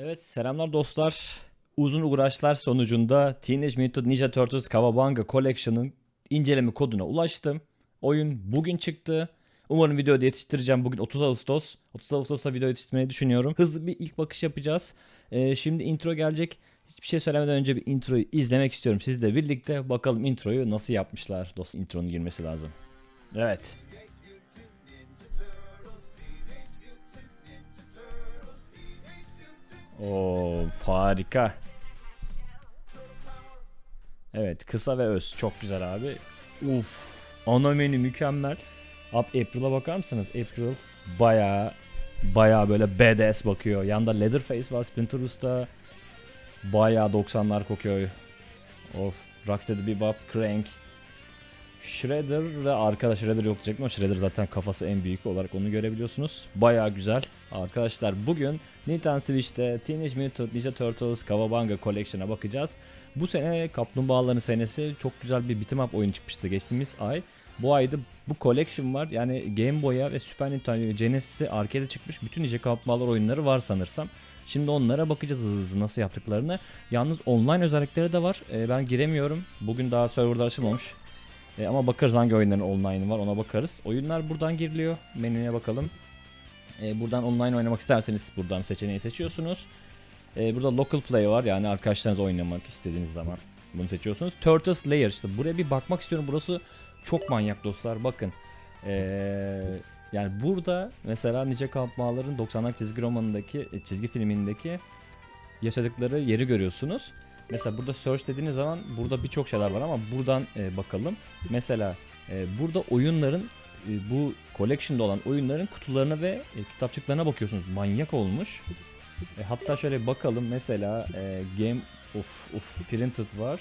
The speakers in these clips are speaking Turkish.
Evet selamlar dostlar. Uzun uğraşlar sonucunda Teenage Mutant Ninja Turtles Kawabanga Collection'ın inceleme koduna ulaştım. Oyun bugün çıktı. Umarım videoda yetiştireceğim. Bugün 30 Ağustos. 30 Ağustos'ta video yetiştirmeyi düşünüyorum. Hızlı bir ilk bakış yapacağız. Ee, şimdi intro gelecek. Hiçbir şey söylemeden önce bir introyu izlemek istiyorum. Sizle birlikte bakalım introyu nasıl yapmışlar. Dost intronun girmesi lazım. Evet. Oo harika. Evet kısa ve öz çok güzel abi. Uf ana menü mükemmel. Abi April'a bakar mısınız? April baya baya böyle badass bakıyor. Yanında Leatherface var Splinter Usta. Baya 90'lar kokuyor. Of Rocksteady Bebop, Crank. Shredder ve arkada Shredder yok diyecektim ama Shredder zaten kafası en büyük olarak onu görebiliyorsunuz. Baya güzel. Arkadaşlar bugün Nintendo Switch'te Teenage Mutant Ninja Turtles Kawabanga Collection'a bakacağız. Bu sene Kaplumbağaların senesi çok güzel bir beat'em up oyun çıkmıştı geçtiğimiz ay. Bu ayda bu collection var. Yani Game Boy'a ve Super Nintendo Genesis'e arcade'e çıkmış bütün Ninja Kaplumbağalar oyunları var sanırsam. Şimdi onlara bakacağız hızlı hızlı nasıl yaptıklarını. Yalnız online özellikleri de var. Ee, ben giremiyorum. Bugün daha serverda açılmamış. Ee, ama bakarız hangi oyunların online var ona bakarız. Oyunlar buradan giriliyor. Menüye bakalım. Ee, buradan online oynamak isterseniz buradan seçeneği seçiyorsunuz. Ee, burada local play var yani arkadaşlarınızla oynamak istediğiniz zaman bunu seçiyorsunuz. Turtles Lair işte buraya bir bakmak istiyorum. Burası çok manyak dostlar bakın. Ee, yani burada mesela Nice Kampmalar'ın 90'lar çizgi romanındaki e, çizgi filmindeki yaşadıkları yeri görüyorsunuz. Mesela burada search dediğiniz zaman burada birçok şeyler var ama buradan e, bakalım. Mesela e, burada oyunların e, bu collection'da olan oyunların kutularına ve e, kitapçıklarına bakıyorsunuz. Manyak olmuş. E, hatta şöyle bakalım mesela e, Game of of Printed var.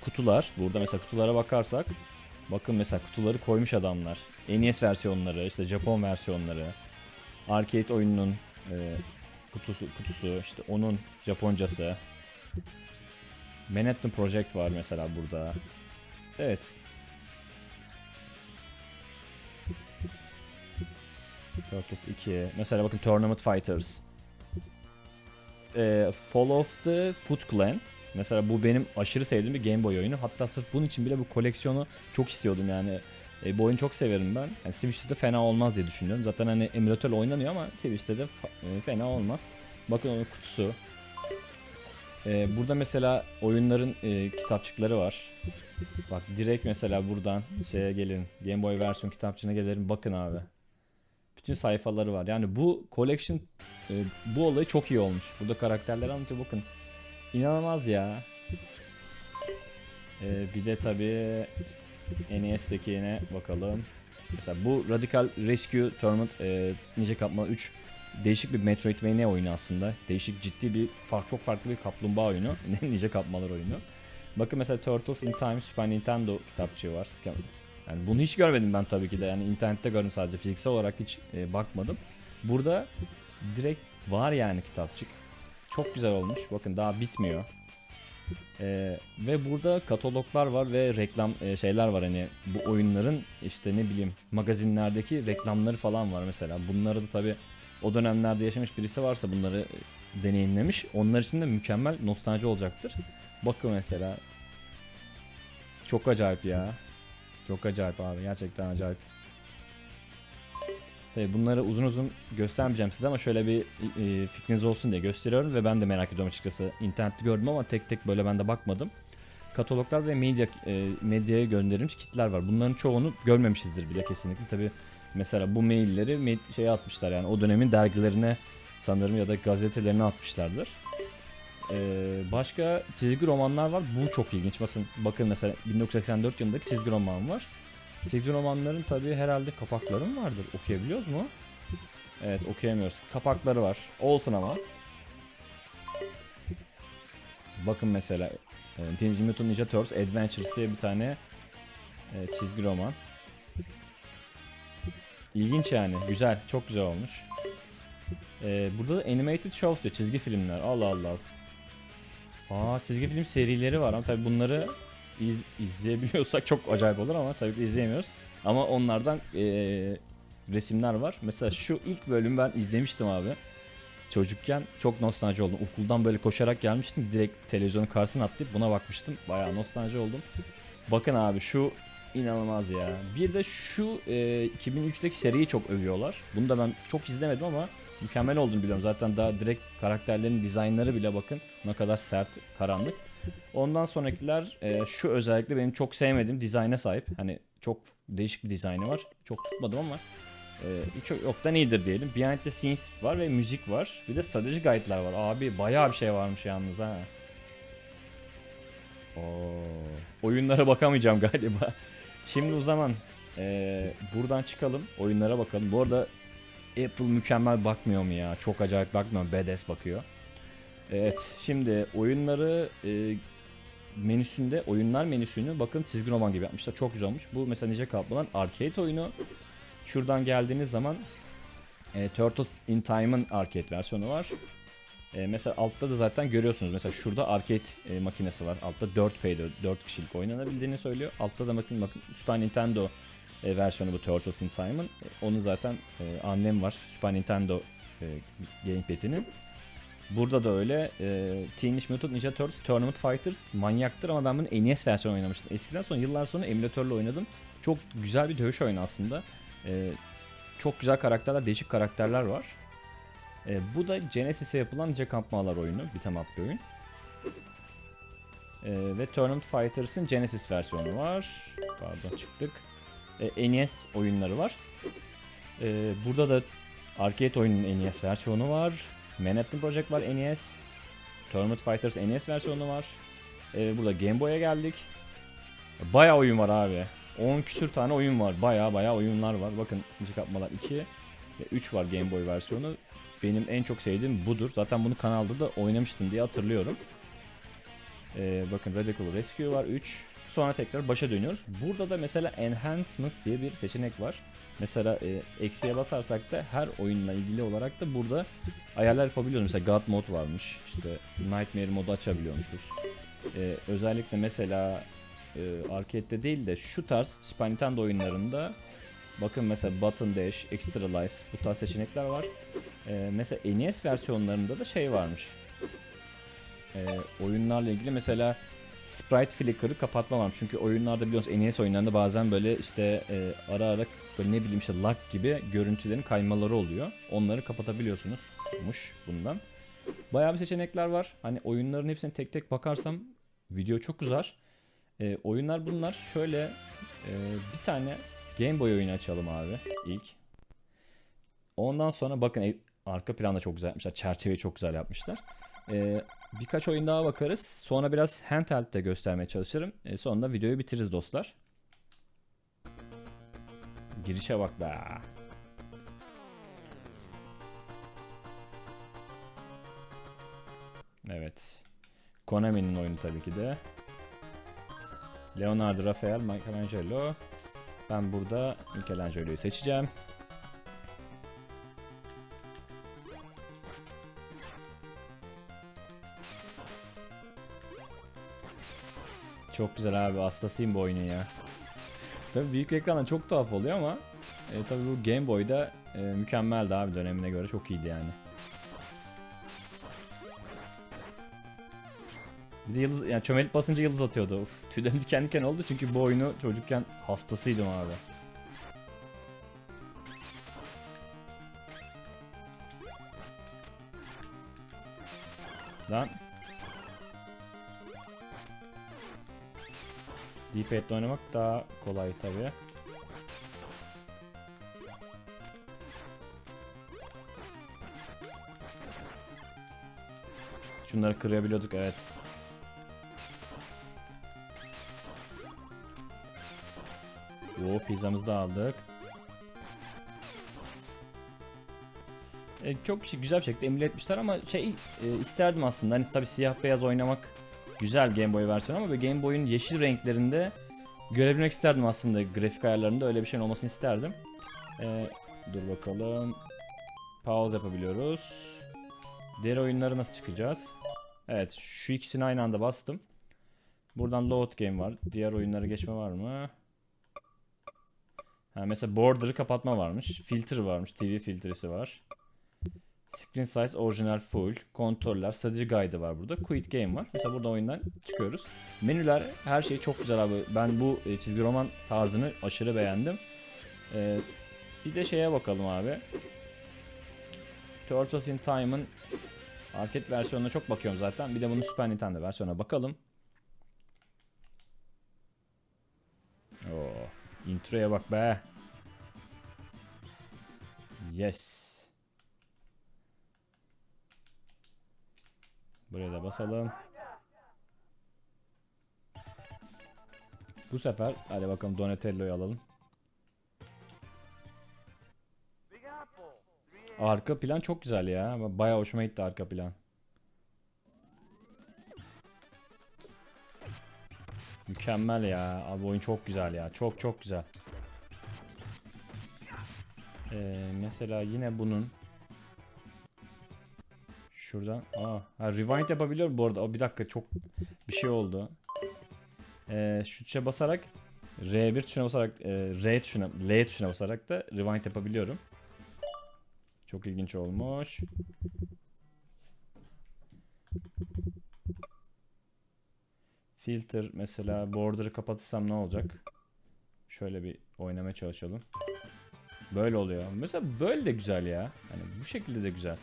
Kutular. Burada mesela kutulara bakarsak bakın mesela kutuları koymuş adamlar. NES versiyonları, işte Japon versiyonları. Arcade oyununun e, kutusu kutusu işte onun Japoncası. Manhattan Project var mesela burada. Evet. Turtles 2. Mesela bakın Tournament Fighters. Ee, Fall of the Foot Clan. Mesela bu benim aşırı sevdiğim bir Game Boy oyunu. Hatta sırf bunun için bile bu koleksiyonu çok istiyordum yani. E, bu oyunu çok severim ben. Yani Switch'te de fena olmaz diye düşünüyorum. Zaten hani emülatörle oynanıyor ama Switch'te de e, fena olmaz. Bakın onun kutusu. Ee, burada mesela oyunların e, kitapçıkları var. Bak direkt mesela buradan şeye gelin. Game Boy versiyon kitapçığına gelirim. Bakın abi. Bütün sayfaları var. Yani bu collection e, bu olayı çok iyi olmuş. Burada karakterleri anlatıyor bakın. İnanılmaz ya. Ee, bir de tabii NES'tekine bakalım. Mesela bu Radical Rescue Tournament e, Ninja Kapma 3 değişik bir Metroidvania oyunu aslında. Değişik ciddi bir çok farklı bir kaplumbağa oyunu. Ninja kapmalar oyunu. Bakın mesela Turtles in Time Super Nintendo kitapçığı var. Yani bunu hiç görmedim ben tabii ki de. Yani internette gördüm sadece. Fiziksel olarak hiç e, bakmadım. Burada direkt var yani kitapçık. Çok güzel olmuş. Bakın daha bitmiyor. Ee, ve burada kataloglar var ve reklam e, şeyler var hani bu oyunların işte ne bileyim magazinlerdeki reklamları falan var mesela. Bunları da tabii o dönemlerde yaşamış birisi varsa bunları deneyimlemiş. Onlar için de mükemmel nostalji olacaktır. Bakın mesela. Çok acayip ya. Çok acayip abi. Gerçekten acayip. Tabii bunları uzun uzun göstermeyeceğim size ama şöyle bir e, fikriniz olsun diye gösteriyorum ve ben de merak ediyorum açıkçası. İnternette gördüm ama tek tek böyle ben de bakmadım. Kataloglar ve medya e, medyaya gönderilmiş kitler var. Bunların çoğunu görmemişizdir bile kesinlikle. Tabii Mesela bu mailleri şeye atmışlar yani o dönemin dergilerine sanırım ya da gazetelerine atmışlardır. Ee, başka çizgi romanlar var. Bu çok ilginç. Bakın, bakın mesela 1984 yılındaki çizgi roman var. Çizgi romanların tabii herhalde kapakları mı vardır? Okuyabiliyoruz mu? Evet okuyamıyoruz. Kapakları var. Olsun ama. Bakın mesela e, Teenage Mutant Ninja Turtles Adventures diye bir tane e, çizgi roman. İlginç yani. Güzel. Çok güzel olmuş. Ee, burada da animated shows diyor. Çizgi filmler. Allah Allah. Aa çizgi film serileri var ama tabii bunları iz, izleyebiliyorsak çok acayip olur ama tabii izleyemiyoruz. Ama onlardan ee, resimler var. Mesela şu ilk bölümü ben izlemiştim abi. Çocukken çok nostalji oldum. Okuldan böyle koşarak gelmiştim. Direkt televizyonun karşısına atlayıp buna bakmıştım. Bayağı nostalji oldum. Bakın abi şu inanılmaz ya. Bir de şu e, 2003'teki seriyi çok övüyorlar. Bunu da ben çok izlemedim ama mükemmel olduğunu biliyorum. Zaten daha direkt karakterlerin dizaynları bile bakın ne kadar sert, karanlık. Ondan sonrakiler e, şu özellikle benim çok sevmediğim dizayna sahip. Hani çok değişik bir dizaynı var. Çok tutmadım ama e, hiç yoktan iyidir diyelim. Behind the scenes var ve müzik var. Bir de strateji guide'lar var. Abi bayağı bir şey varmış yalnız ha. Oo, oyunlara bakamayacağım galiba. Şimdi o zaman e, buradan çıkalım. Oyunlara bakalım. Bu arada Apple mükemmel bakmıyor mu ya? Çok acayip bakmıyor. Badass bakıyor. Evet şimdi oyunları e, menüsünde oyunlar menüsünü bakın çizgi roman gibi yapmışlar. Çok güzel olmuş. Bu mesela Ninja Kaplan arcade oyunu. Şuradan geldiğiniz zaman e, Turtles in Time'ın arcade versiyonu var. E, mesela altta da zaten görüyorsunuz. Mesela şurada arcade e, makinesi var. Altta 4 pay'de 4 kişilik oynanabildiğini söylüyor. Altta da bakın bakın Super Nintendo e, versiyonu bu Turtles in Time'ın. E, onun zaten e, annem var. Super Nintendo e, gamepad'inin. Burada da öyle. E, Teenage Mutant Ninja Turtles Tournament Fighters manyaktır ama ben bunu NES versiyonu oynamıştım. Eskiden sonra yıllar sonra emülatörle oynadım. Çok güzel bir dövüş oyunu aslında. E, çok güzel karakterler, değişik karakterler var. E, bu da Genesis'e yapılan Kampmalar oyunu. Beat'em up bir oyun. E, ve Tournament Fighters'ın Genesis versiyonu var. Pardon çıktık. E, NES oyunları var. E, burada da arcade oyunun NES versiyonu var. Manhattan Project var NES. Tournament Fighters NES versiyonu var. E, burada Game Boy'a geldik. Bayağı oyun var abi. 10 küsür tane oyun var. Bayağı bayağı oyunlar var. Bakın Ninja Kapmalar 2 ve 3 var Game Boy versiyonu. Benim en çok sevdiğim budur. Zaten bunu kanalda da oynamıştım diye hatırlıyorum. Ee, bakın Radical Rescue var 3. Sonra tekrar başa dönüyoruz. Burada da mesela Enhancements diye bir seçenek var. Mesela e, eksiye basarsak da her oyunla ilgili olarak da burada ayarlar yapabiliyoruz. Mesela God Mode varmış. İşte Nightmare modu açabiliyormuşuz. Ee, özellikle mesela e, arcade'de değil de şu tarz Super Nintendo oyunlarında bakın mesela Button Dash, Extra Lives bu tarz seçenekler var. Ee, mesela NES versiyonlarında da şey varmış. Ee, oyunlarla ilgili mesela Sprite Flicker'ı kapatma varmış. Çünkü oyunlarda biliyorsunuz NES oyunlarında bazen böyle işte e, ara ara böyle ne bileyim işte lag gibi görüntülerin kaymaları oluyor. Onları kapatabiliyorsunuz. Muş bundan. Bayağı bir seçenekler var. Hani oyunların hepsine tek tek bakarsam video çok uzar. Ee, oyunlar bunlar. Şöyle e, bir tane Game Boy oyunu açalım abi ilk. Ondan sonra bakın e, arka planda çok güzel yapmışlar. Çerçeveyi çok güzel yapmışlar. Ee, birkaç oyun daha bakarız. Sonra biraz handheld'de göstermeye çalışırım. E, sonra da videoyu bitiririz dostlar. Girişe bak be. Evet. Konami'nin oyunu tabii ki de. Leonardo, Rafael, Michelangelo. Ben burada Michelangelo'yu seçeceğim. Çok güzel abi hastasıyım bu oyunun ya. Tabii büyük ekranda çok tuhaf oluyor ama e, tabii bu Game Boy'da e, mükemmeldi abi dönemine göre çok iyiydi yani. Bir de yıldız, yani çömelip basınca yıldız atıyordu. Uf, tüylerim diken diken oldu çünkü bu oyunu çocukken hastasıydım abi. Lan. D-pad'le oynamak daha kolay tabi. Şunları kırabiliyorduk evet. Oo pizzamızı da aldık. E, çok şey- güzel bir şekilde emüle etmişler ama şey e, isterdim aslında hani tabi siyah beyaz oynamak güzel Game Boy versiyonu ama Game Boy'un yeşil renklerinde görebilmek isterdim aslında grafik ayarlarında öyle bir şeyin olmasını isterdim. E, dur bakalım. Pause yapabiliyoruz. Diğer oyunlara nasıl çıkacağız? Evet şu ikisini aynı anda bastım. Buradan load game var. Diğer oyunlara geçme var mı? Ha, mesela border'ı kapatma varmış. Filter varmış. TV filtresi var. Screen size orijinal full. Kontroller. Strateji guide var burada. Quit game var. Mesela burada oyundan çıkıyoruz. Menüler her şey çok güzel abi. Ben bu e, çizgi roman tarzını aşırı beğendim. Ee, bir de şeye bakalım abi. Turtles in Time'ın arcade versiyonuna çok bakıyorum zaten. Bir de bunun Super Nintendo versiyonuna bakalım. Oo, introya bak be. Yes. Buraya da basalım. Bu sefer hadi bakalım Donatello'yu alalım. Arka plan çok güzel ya. Bayağı hoşuma gitti arka plan. Mükemmel ya. Abi oyun çok güzel ya. Çok çok güzel. Ee, mesela yine bunun Şuradan. Aa, ha, rewind yapabiliyorum bu arada. O bir dakika çok bir şey oldu. Ee, şu tuşa basarak R1 tuşuna basarak e, R tuşuna L tuşuna basarak da rewind yapabiliyorum. Çok ilginç olmuş. Filter mesela border'ı kapatırsam ne olacak? Şöyle bir oynamaya çalışalım. Böyle oluyor. Mesela böyle de güzel ya. Hani bu şekilde de güzel.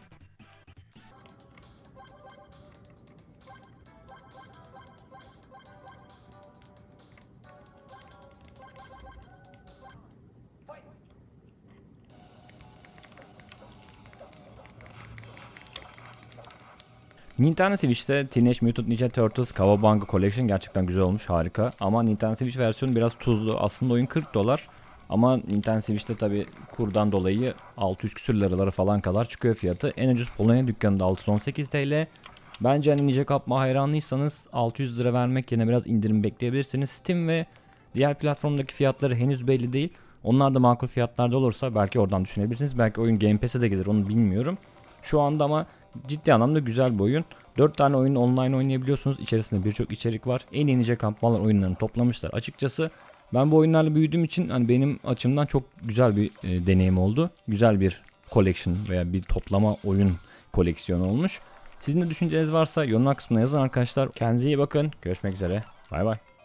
Nintendo Switch'te Teenage Mutant Ninja Turtles Kawabanga Collection gerçekten güzel olmuş harika. Ama Nintendo Switch versiyonu biraz tuzlu. Aslında oyun 40 dolar. Ama Nintendo Switch'te tabi kurdan dolayı 600 küsür liralara falan kadar çıkıyor fiyatı. En ucuz Polonya dükkanında 618 TL. Bence hani Ninja Kapma hayranlıysanız 600 lira vermek yerine biraz indirim bekleyebilirsiniz. Steam ve diğer platformdaki fiyatları henüz belli değil. Onlar da makul fiyatlarda olursa belki oradan düşünebilirsiniz. Belki oyun Game Pass'e de gelir onu bilmiyorum. Şu anda ama ciddi anlamda güzel bir oyun. 4 tane oyun online oynayabiliyorsunuz. İçerisinde birçok içerik var. En iyi Ninja Kampmalar oyunlarını toplamışlar. Açıkçası ben bu oyunlarla büyüdüğüm için hani benim açımdan çok güzel bir e, deneyim oldu. Güzel bir collection veya bir toplama oyun koleksiyonu olmuş. Sizin de düşünceniz varsa yorumlar kısmına yazın arkadaşlar. Kendinize iyi bakın. Görüşmek üzere. Bay bay.